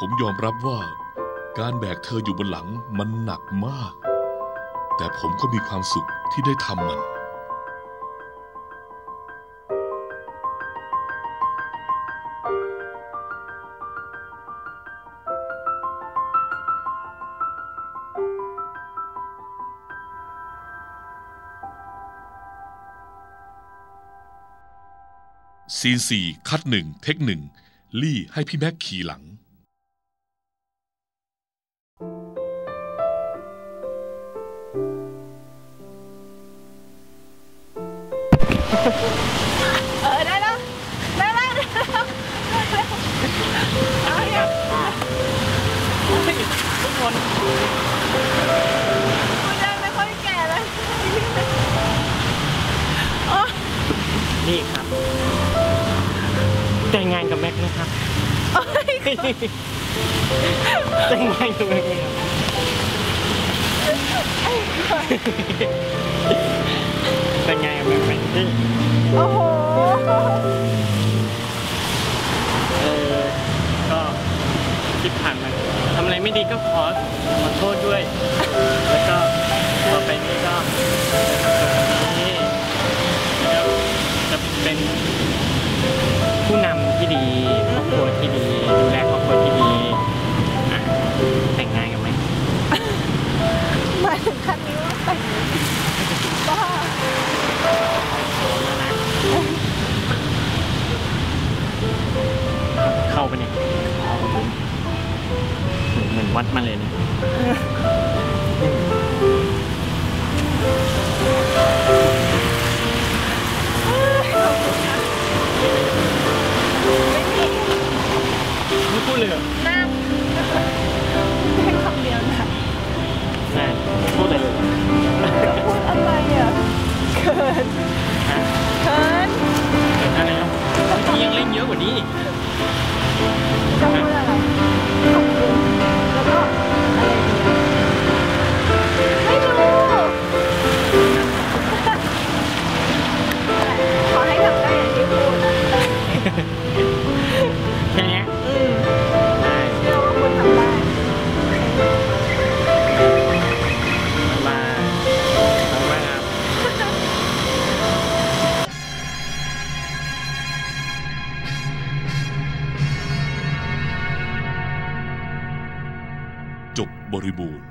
ผมยอมรับว่าการแบกเธออยู่บนหลังมันหนักมาก แต่ผมก็มีความสุขที่ได้ทำมัน ซีนสี่คัดหนึ่งเทคหนึ่งลี่ให้พี่แม็กขี่หลัง เออได้แล้วได้แล้วได้แล้วเอาอย่างทุกคนคุณยังไม่ค่อยแก่เลยโอ้นี่ครับแต่งงานกับแม็กซ์นะครับยแต่งงานกับแม็กซ์นะครับ แต่งงานกับแม็กซ์ไหมนี่โอ้โหเออก็ที่ผ่านมาทำอะไรไม่ดีก็ขอขอโทษด้วย ไปเนี่ยเหมือนวัดมาเลยเนี่ยไม่มีไม่พูดเลยเหรอหน้าแค่คำเดียวนะใช่พูดเลยเหรอจะพูดอะไรอะเขินฮะเขินเกิดอะไรแล้วเมื่อกี้ยังเล่นเยอะกว่านี้อีก จบบริบูรณ์